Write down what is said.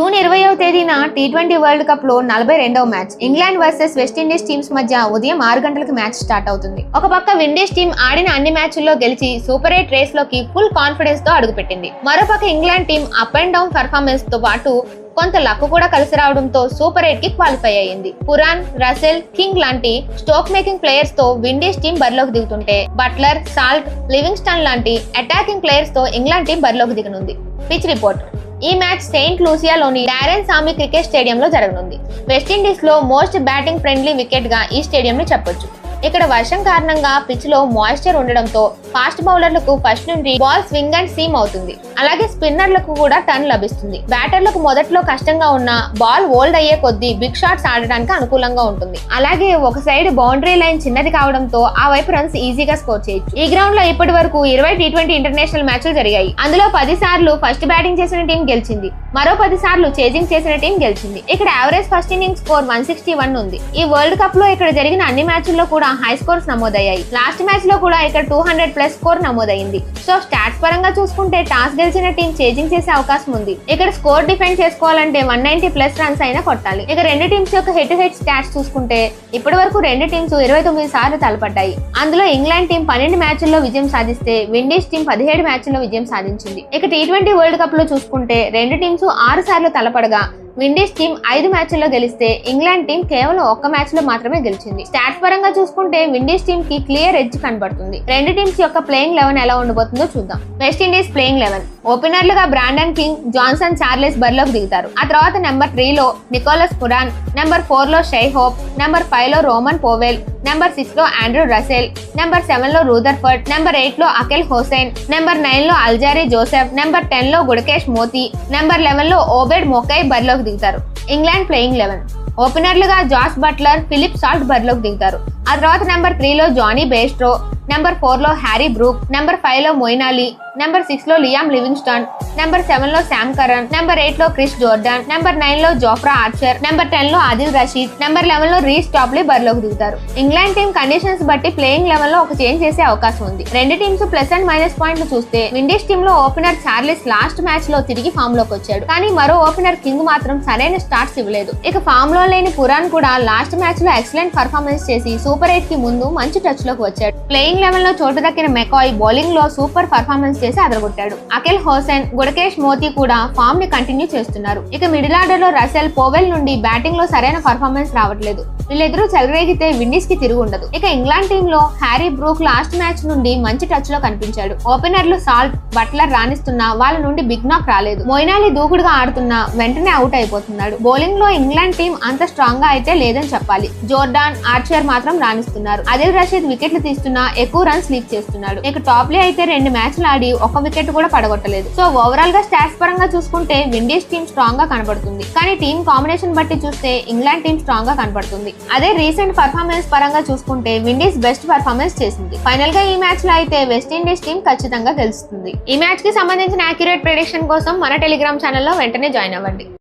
June ఇరవయో తేదీన T twenty world కప్లో నలభై రెండవ match. England versus West Indies teams మధ్య ఉదయం ఆరు గంటలకు మ్యాచ్ స్టార్ట్ అవుతుంది. ఒక పక్క విండీస్ టీం ఆడిన అన్ని మ్యాచ్ల్లో గెలిచి సూపర్ ఎయిట్ రేస్లోకి ఫుల్ కాన్ఫిడెన్స్తో అడుగుపెట్టింది. మరోపక్క England team up and down పర్ఫార్మెన్స్తో పాటు కొంత లక్ కూడా కలిసి రావడంతో సూపర్ ఎయిట్కి క్వాలిఫై అయ్యింది. పురాన్ రసెల్ కింగ్ లాంటి స్టోక్ మేకింగ్ ప్లేయర్స్తో విండీస్ టీం బరిలోకి దిగుతుంటే బట్లర్ సాల్ట్ లివింగ్స్టన్ లాంటి అటాకింగ్ ప్లేయర్స్తో ఇంగ్లాండ్ టీం బరిలోకి దిగనుంది. Pitch report. ఈ మ్యాచ్ సెయింట్ లూసియాలోని డారెన్ సామి క్రికెట్ స్టేడియంలో జరగనుంది. వెస్టిండీస్లో మోస్ట్ బ్యాటింగ్ ఫ్రెండ్లీ వికెట్గా ఈ స్టేడియంని చెప్పొచ్చు. ఇక్కడ వర్షం కారణంగా పిచ్లో మాయిశ్చర్ ఉండడంతో ఫాస్ట్ బౌలర్లకు ఫస్ట్ నుండి బాల్ స్వింగ్ అండ్ సీమ్ అవుతుంది. అలాగే స్పిన్నర్లకు కూడా టర్న్ లభిస్తుంది. బ్యాటర్లకు మొదట్లో కష్టంగా ఉన్న బాల్ ఓల్డ్ అయ్యే కొద్దీ బిగ్ షాట్స్ ఆడడానికి అనుకూలంగా ఉంటుంది. అలాగే ఒక సైడ్ బౌండరీ లైన్ చిన్నది కావడంతో ఆ వైపు రన్స్ ఈజీగా స్కోర్ చేయొచ్చు. ఈ గ్రౌండ్లో ఇప్పటి వరకు ఇరవై టీ ట్వంటీ ఇంటర్నేషనల్ మ్యాచ్లు జరిగాయి. అందులో పది సార్లు ఫస్ట్ బ్యాటింగ్ చేసిన టీం గెలిచింది. మరో పది సార్లు చేజింగ్ చేసిన టీం గెలిచింది. ఇక్కడ average first inning score one sixty one ఉంది. ఈ వరల్డ్ కప్లో ఇక్కడ జరిగిన అన్ని మ్యాచ్ల్లో కూడా హై స్కోర్స్ నమోదయ్యాయి. లాస్ట్ మ్యాచ్లో కూడా ఇక్కడ టూ హండ్రెడ్ ప్లస్ స్కోర్ నమోదైంది సో స్టాట్స్ పరంగా చూసుకుంటే టాస్ గెలిచిన టీం చేజింగ్ చేసే అవకాశం ఉంది. ఇక్కడ స్కోర్ డిఫెండ్ చేసుకోవాలంటే వన్ నైన్టీ ప్లస్ రన్స్ అయినా కొట్టాలి. ఇక రెండు టీమ్స్ యొక్క హెడ్ టు హెడ్ స్టాట్స్ చూసుకుంటే ఇప్పటి వరకు రెండు టీమ్స్ ఇరవై తొమ్మిది సార్లు తలపడ్డాయి. అందులో ఇంగ్లాండ్ టీం పన్నెండు మ్యాచ్ల్లో విజయం సాధిస్తే విండీస్ టీం పదిహేడు మ్యాచ్ల్లో విజయం సాధించింది. ఇక టీ ట్వంటీ వరల్డ్ కప్లో చూసుకుంటే రెండు టీమ్స్ ఆరు సార్లు తలపడగా విండీస్ టీం ఐదు మ్యాచ్ల్లో గెలిస్తే ఇంగ్లాండ్ టీం కేవలం ఒక్క మ్యాచ్లో మాత్రమే గెలిచింది. స్టాట్స్ పరంగా చూసుకుంటే విండీస్ టీం కి క్లియర్ ఎడ్జ్ కనబడుతుంది. రెండు టీమ్స్ యొక్క ప్లేయింగ్ లెవెన్ ఎలా ఉండబోతుందో చూద్దాం. వెస్టిండీస్ ప్లేయింగ్ లెవెన్ ఓపెనర్లుగా బ్రాండన్ కింగ్ జాన్సన్ చార్లెస్ బర్లోకి దిగుతారు. ఆ తర్వాత నెంబర్ త్రీలో నికోలస్ పురాన్ నెంబర్ ఫోర్లో షై హోప్ నెంబర్ ఫైవ్లో రోమన్ పోవెల్ నెంబర్ సిక్స్లో ఆండ్రూ రసెల్ నెంబర్ సెవెన్లో రూదర్ఫర్డ్ నెంబర్ ఎయిట్లో అఖిల్ హుసేన్ నెంబర్ నైన్లో అల్జారీ జోసెఫ్ నెంబర్ టెన్లో గుడకేష్ మోతీ నెంబర్ లెవెన్లో ఓబెడ్ మొకై బరిలోకి దిగుతారు. ఇంగ్లాండ్ ప్లేయింగ్ లెవెన్ ఓపెనర్లుగా జాస్ బట్లర్ ఫిలిప్ సాల్ట్ బరిలోకి దిగుతారు. ఆ తర్వాత నెంబర్ త్రీలో జానీ బేస్ట్రో నెంబర్ ఫోర్లో హ్యారీ బ్రూక్ నెంబర్ ఫైవ్లో మొయినాలి నెంబర్ సిక్స్లో లియామ్ లివింగ్స్టన్ నెంబర్ సెవెన్లో శామ్ కరణ్ నెంబర్ ఎయిట్లో క్రిస్ జోర్డాన్ నెంబర్ నైన్లో జోఫ్రా ఆర్చర్ నెంబర్ టెన్లో ఆదిల్ రషీద్ నెంబర్ లెవెన్లో రీస్ టాప్లీ బరిలోకి దిగుతారు. ఇంగ్లాండ్ టీం కండిషన్స్ బట్టి ప్లేయింగ్ లెవెల్లో ఒక చేంజ్ చేసే అవకాశం ఉంది. రెండు టీమ్స్ ప్లస్ అండ్ మైనస్ పాయింట్లు చూస్తే విండీస్ టీమ్లో ఓపెనర్ చార్లిస్ లాస్ట్ మ్యాచ్లో తిరిగి ఫామ్లోకి వచ్చాడు. కానీ మరో ఓపెనర్ కింగ్ మాత్రం సరైన స్టార్ట్స్ ఇవ్వలేదు. ఇక ఫామ్లో లేని పురాన్ కూడా లాస్ట్ మ్యాచ్లో ఎక్సలెంట్ పర్ఫార్మెన్స్ చేసి సూపర్ ఎయిట్కి ముందు మంచి టచ్లోకి వచ్చాడు. ప్లేయింగ్ లెవెల్లో చోటు దక్కిన మెకాయ్ బౌలింగ్లో సూపర్ పర్ఫార్మెన్స్ చేసి అదరగొట్టాడు. అఖిల్ హోసెన్ గుడకేష్ మోతీ కూడా ఫామ్ని కంటిన్యూ చేస్తున్నారు. ఇక మిడిల్ ఆర్డర్లో రసెల్ పోవెల్ నుండి బ్యాటింగ్లో సరైన పర్ఫార్మెన్స్ రావట్లేదు. వీళ్ళిద్దరూ చెలరేగితే విండీస్కి తిరుగు ఉండదు. ఇక ఇంగ్లాండ్ టీమ్లో హ్యారీ బ్రూక్ లాస్ట్ మ్యాచ్ నుండి మంచి టచ్లో కనిపించాడు. ఓపెనర్లు సాల్ట్ బట్లర్ రాణిస్తున్నా వాళ్ళ నుండి బిగ్ నాక్ రాలేదు. మొయినాలి దూకుడుగా ఆడుతున్నా వెంటనే అవుట్ అయిపోతున్నాడు. బౌలింగ్లో ఇంగ్లాండ్ టీం అంత స్ట్రాంగ్గా అయితే లేదని చెప్పాలి. జోర్డాన్ ఆర్చర్ మాత్రం రాణిస్తున్నారు. అదిల్ రషీద్ వికెట్లు తీస్తున్నా ఎక్కువ రన్స్ లీక్ చేస్తున్నాడు. ఇక టాప్ లే అయితే రెండు మ్యాచ్లు ఆడి ఒక వికెట్ కూడా పడగొట్టలేదు. సో ఓవరాల్గా స్టాట్స్ పరంగా చూసుకుంటే విండీస్ టీం స్ట్రాంగ్గా కనబడుతుంది. కానీ టీం కాంబినేషన్ బట్టి చూస్తే ఇంగ్లాండ్ టీం స్ట్రాంగ్గా కనబడుతుంది. అదే రీసెంట్ పర్ఫార్మెన్స్ పరంగా చూసుకుంటే విండీస్ బెస్ట్ పర్ఫార్మెన్స్ చేసింది. ఫైనల్గా ఈ మ్యాచ్లో అయితే వెస్టిండీస్ టీమ్ టీం ఖచ్చితంగా గెలుస్తుంది. ఈ మ్యాచ్కి సంబంధించిన యాక్యురేట్ ప్రిడిక్షన్ కోసం మన టెలిగ్రామ్ ఛానల్లో వెంటనే జాయిన్ అవ్వండి.